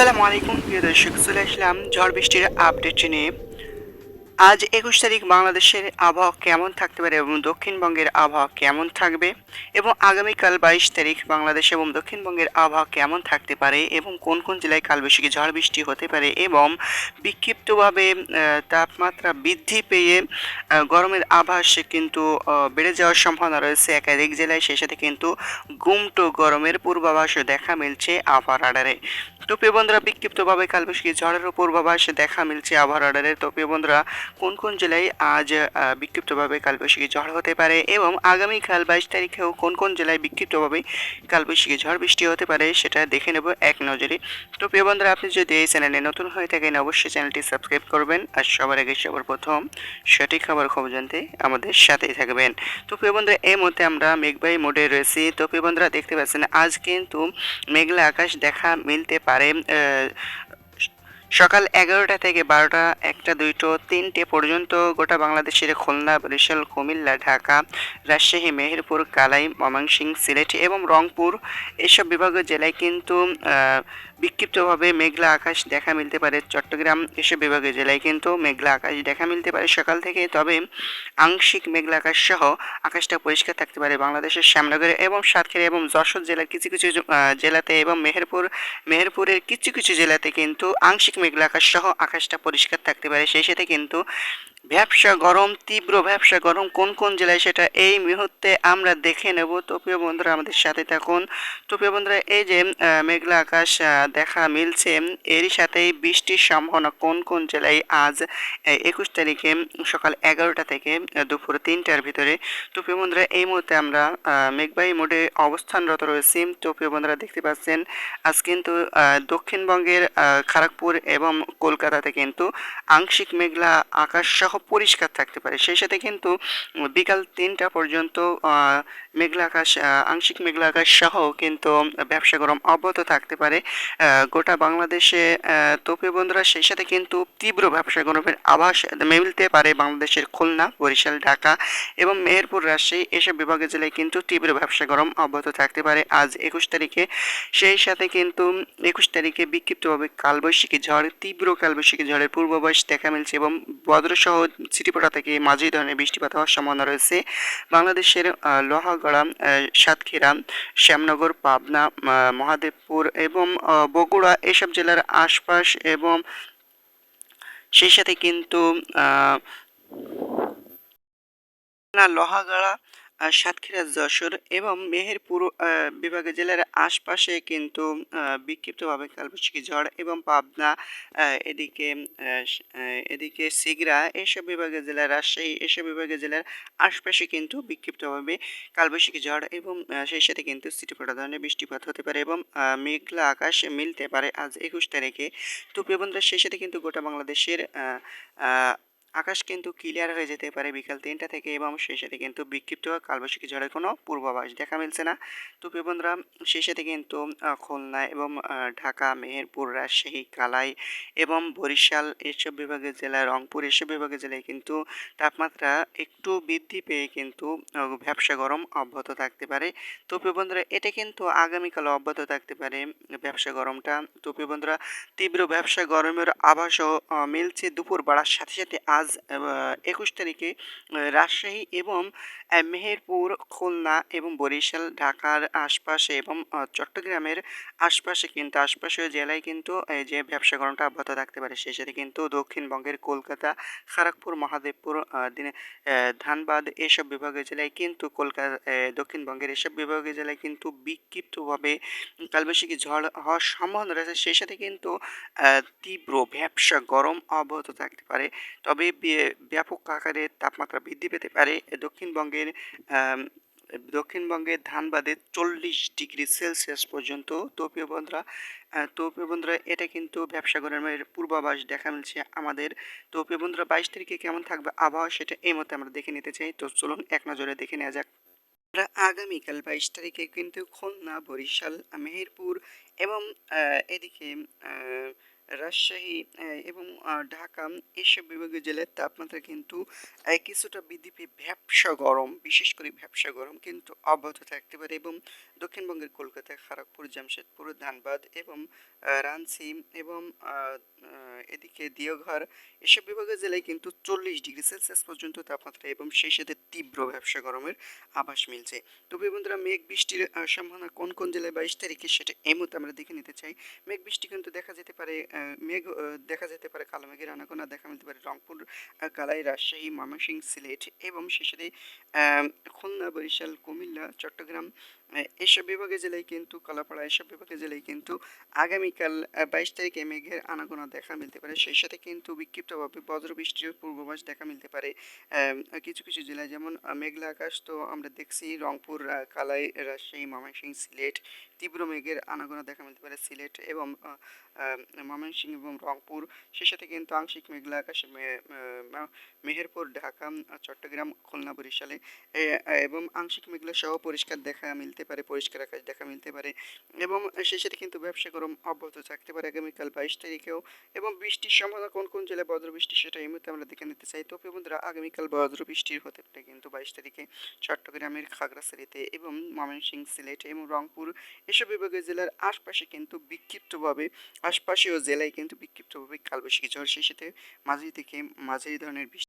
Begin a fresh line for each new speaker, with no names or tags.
আসসালামু আলাইকুম প্রিয় দর্শক চলে আসলাম ঝড় বৃষ্টির আপডেট নিয়ে। আজ একুশ তারিখ বাংলাদেশের আবহাওয়া কেমন থাকতে পারে এবং দক্ষিণবঙ্গের আবহাওয়া কেমন থাকবে? এবং আগামীকাল বাইশ তারিখ বাংলাদেশ এবং দক্ষিণবঙ্গের আবহাওয়া কেমন থাকতে পারে? এবং কোন কোন জেলায় কালবৈশাখী ঝড় বৃষ্টি হতে পারে? এবং বিক্ষিপ্তভাবে তাপমাত্রা বৃদ্ধি পেয়ে গরমের আভাস কিন্তু বেড়ে যাওয়ার সম্ভাবনা রয়েছে। একাধিক জেলায় সেই সাথে কিন্তু গুমটো গরমের পূর্বাভাসও দেখা মিলছে আবহাওয়া রাডারে। তো প্রিয় বন্ধুরা, বিক্ষিপ্তভাবে কালবৈশাখী ঝড়ের পূর্বাভাস দেখা মিলছে আবহাওয়া রাডারে। তো প্রিয় বন্ধুরা কোন কোন জেলায় আজ বিক্ষিপ্তভাবে কালবৈশাখী ঝড় হতে পারে এবং আগামীকাল বাইশ তারিখেও কোন কোন জেলায় বিক্ষিপ্তভাবে কালবৈশাখী ঝড় বৃষ্টি হতে পারে সেটা দেখে নেব এক নজরে। তো প্রিয় বন্ধুরা, আপনি যদি এই চ্যানেলে নতুন হয়ে থাকেন, অবশ্যই চ্যানেলটি সাবস্ক্রাইব করবেন আর সবার আগে সবার প্রথম সঠিক খবর খবর জানতে আমাদের সাথেই থাকবেন। তো প্রিয় বন্ধুরা, এই মুহূর্তে আমরা মেঘবাই মোডে রয়েছি। তো প্রিয় বন্ধুরা, দেখতে পাচ্ছেন আজ কিন্তু মেঘলা আকাশ দেখা মিলতে পারে সকাল এগারোটা থেকে বারোটা, একটা, দুইটো, তিনটে পর্যন্ত গোটা বাংলাদেশের খুলনা, বরিশাল, কুমিল্লা, ঢাকা, রাজশাহী, মেহেরপুর, কালাই, ময়মনসিংহ, সিলেট এবং রংপুর এসব বিভাগীয় জেলায় কিন্তু বিক্ষিপ্তভাবে মেঘলা আকাশ দেখা মিলতে পারে চট্টগ্রাম এসব বিভাগীয় জেলায়, কিন্তু মেঘলা আকাশ দেখা মিলতে পারে সকাল থেকে, তবে আংশিক মেঘলা আকাশ সহ আকাশটা পরিষ্কার থাকতে পারে। বাংলাদেশের শ্যামনগরে এবং সাতক্ষীরা এবং যশোর জেলার কিছু কিছু জেলাতে এবং মেহেরপুর, মেহেরপুরের কিছু কিছু জেলাতে কিন্তু আংশিক মেঘলা আকাশ সহ আকাশটা পরিষ্কার থাকতে পারে। সেই সাথে কিন্তু ব্যবসা গরম, তীব্র ব্যবসা গরম, কোন কোন জেলায় সেটা এই মুহূর্তে আমরা দেখে নেব। তো প্রিয় বন্ধুরা, আমাদের সাথে থাকুন। তো প্রিয় বন্ধুরা, এই যে মেঘলা আকাশ দেখা মিলছে, এরই সাথেই বৃষ্টির সম্ভাবনা কোন কোন জেলায় আজ একুশ তারিখে সকাল এগারোটা থেকে দুপুর তিনটার ভিতরে। তো প্রিয় বন্ধুরা, এই মুহূর্তে আমরা মেঘবাহী মোডে অবস্থানরত রয়েছি। তো প্রিয় বন্ধুরা, দেখতে পাচ্ছেন, আজ কিন্তু দক্ষিণবঙ্গের খড়গপুর এবং কলকাতাতে কিন্তু আংশিক মেঘলা আকাশ সহ পরিষ্কার থাকতে পারে। সেই সাথে কিন্তু বিকাল তিনটা পর্যন্ত মেঘলা আকাশ আংশিক মেঘলা আকাশ সহ কিন্তু ব্যবসা গরম অব্যাহত থাকতে পারে। গোটা বাংলাদেশে আহ, তো প্রিয় বন্ধুরা সেই সাথে কিন্তু তীব্র ব্যবসা গরমের আভাস মিলতে পারে বাংলাদেশের খুলনা বরিশাল ঢাকা এবং মেহেরপুর রাজশাহী এসব বিভাগের জেলায় কিন্তু তীব্র ব্যবসা গরম অব্যাহত থাকতে পারে। আজ একুশ তারিখে সেই সাথে কিন্তু একুশ তারিখে বিক্ষিপ্তভাবে কালবৈশাখী ঝড় তীব্র কালবৈশাখী ঝড়ের পূর্বাভাস দেখা মিলছে এবং বজ্রসহ ছিটিপোটা থেকে মাঝি ধরনের বৃষ্টিপাত হওয়ার সম্ভাবনা রয়েছে। বাংলাদেশের লোহাগড়া সাতক্ষীরা, শ্যামনগর, পাবনা মহাদেবপুর এবং বগুড়া এসব জেলার আশপাশ এবং সেই সাথে কিন্তু লোহাগড়া সাতক্ষীরা, যশোর এবং মেহেরপুর বিভাগের জেলার আশপাশে কিন্তু বিক্ষিপ্তভাবে কালবৈশাখী ঝড় এবং পাবনা এদিকে এদিকে সিগরা এসব বিভাগের জেলার রাজশাহী এসব বিভাগের জেলার আশপাশে কিন্তু বিক্ষিপ্তভাবে কালবৈশাখী ঝড় এবং সেই সাথে কিন্তু সিটিপোটা ধরনের বৃষ্টিপাত হতে পারে এবং মেঘলা আকাশ মিলতে পারে আজ একুশ তারিখে। তো বন্ধুরা, সেই সাথে কিন্তু গোটা বাংলাদেশের আকাশ কিন্তু ক্লিয়ার হয়ে যেতে পারে বিকাল তিনটা থেকে এবং সেই সাথে কিন্তু বিক্ষিপ্ত কালবৈশাখী ঝড়ের কোনো পূর্বাভাস দেখা মিলছে না। তো বন্ধুরা সেই সাথে কিন্তু খুলনা এবং ঢাকা, মেহেরপুর, রাজশাহী, কালাই এবং বরিশাল এসব বিভাগের জেলায়, রংপুর এসব বিভাগের জেলায় কিন্তু তাপমাত্রা একটু বৃদ্ধি পেয়ে কিন্তু ব্যবসা গরম অব্যাহত থাকতে পারে। তো বন্ধুরা, এটা কিন্তু আগামীকাল অব্যাহত থাকতে পারে ব্যবসা গরমটা। তো বন্ধুরা, তীব্র ব্যবসা গরমের আভাসও মিলছে দুপুর বাড়ার সাথে সাথে আজ একুশ তারিখে রাজশাহী এবং মেহেরপুর, খুলনা এবং বরিশাল, ঢাকার আশপাশে এবং চট্টগ্রামের আশপাশে কিন্তু, আশপাশের জেলায় কিন্তু যে ব্যবসা গরমটা অব্যাহত থাকতে পারে, সেই সাথে কিন্তু দক্ষিণবঙ্গের কলকাতা খড়গপুর মহাদেবপুর দিনে ধানবাদ এসব বিভাগীয় জেলায় কিন্তু কলকাতা দক্ষিণবঙ্গের এসব বিভাগীয় জেলায় কিন্তু বিক্ষিপ্তভাবে কালবৈশাখী ঝড় হওয়ার সম্ভাবনা রয়েছে, সেই সাথে কিন্তু তীব্র ব্যবসা গরম অব্যাহত থাকতে পারে। তবে ব্যাপক আকারে তাপমাত্রা বৃদ্ধি পেতে পারে। দক্ষিণবঙ্গের দক্ষিণবঙ্গের ধানবাদে চল্লিশ ডিগ্রি সেলসিয়াস পর্যন্ত তৌপীয় বন্ধুরা তৌপীয় বন্ধুরা এটা কিন্তু ব্যবসা গরমের পূর্বাভাস দেখা মিলছে আমাদের। তৌপীয় বন্ধুরা বাইশ তারিখে কেমন থাকবে আবহাওয়া সেটা এই মতে আমরা দেখে নিতে চাই। তো চলুন এক নজরে দেখে নেওয়া যাক। আমরা আগামীকাল বাইশ তারিখে কিন্তু খুলনা, বরিশাল, মেহেরপুর এবং এদিকে রাজশাহী এবং ঢাকা এসব বিভাগীয় জেলার তাপমাত্রা কিন্তু কিছুটা বৃদ্ধি পেয়ে ভ্যাবসা গরম, বিশেষ করে ভ্যাবসা গরম কিন্তু অব্যাহত থাকতে পারে এবং দক্ষিণবঙ্গের কলকাতা খড়গপুর জামশেদপুর, ধানবাদ এবং রাঞ্চি এবং এদিকে দিওঘর এসব বিভাগীয় জেলায় কিন্তু চল্লিশ ডিগ্রি সেলসিয়াস পর্যন্ত তাপমাত্রা এবং সেই সাথে তীব্র ব্যবসা গরমের আভাস মিলছে। তবে বন্ধুরা, মেঘ বৃষ্টির সম্ভাবনা কোন কোন জেলায় বাইশ তারিখে সেটা এই মুহূর্তে আমরা দেখে নিতে চাই। মেঘ বৃষ্টি কিন্তু দেখা যেতে পারে মেঘ দেখা যেতে পারে কালো মেঘের আনাগোনা, দেখা মিলতে পারে রংপুর কালাই, রাজশাহী, ময়মনসিংহ, সিলেট এবং সাথে খুলনা, বরিশাল, কুমিল্লা, চট্টগ্রাম এসব বিভাগে জেলায় কিন্তু কলাপাড়া, এসব বিভাগের জেলায় কিন্তু আগামীকাল বাইশ তারিখে মেঘের আনাগোনা দেখা মিলতে পারে। সেই সাথে কিন্তু বিক্ষিপ্তভাবে বজ্র বৃষ্টির পূর্বাভাস দেখা মিলতে পারে। কিছু কিছু জেলায় যেমন মেঘলা আকাশ তো আমরা দেখছি, রংপুর কালাই, রাজশাহী, ময়মনসিংহ, সিলেট তীব্র মেঘের আনাগোনা দেখা মিলতে পারে। সিলেট এবং ময়মনসিংহ এবং রংপুর সেই সাথে কিন্তু আংশিক মেঘলা আকাশে মেহেরপুর, ঢাকা, চট্টগ্রাম, খুলনা, বরিশালে এবং আংশিক মেঘলা সহ পরিষ্কার দেখা মিলতে পারে, পরিষ্কার আকাশ দেখা মিলতে পারে এবং সাথে কিন্তু ব্যবসা গরম অব্যাহত থাকতে পারে আগামীকাল বাইশ তারিখেও এবং বৃষ্টির সম্ভাবনা কোন কোন জেলায় বজ্র বৃষ্টি সেটা এই মুহূর্তে আমরা দেখে নিতে চাই। তো বন্ধুরা, আগামীকাল বজ্র বৃষ্টির হতে পারে কিন্তু বাইশ তারিখে চট্টগ্রামের খাগড়াছড়িতে এবং ময়মনসিংহ সিলেট এবং রংপুর এসব বিভাগীয় জেলার আশপাশে কিন্তু বিক্ষিপ্তভাবে আশপাশীয় জেলায় কিন্তু বিক্ষিপ্তভাবে কালবৈশাখী ঝড় সাথে মাঝারি থেকে মাঝারি ধরনের বৃষ্টি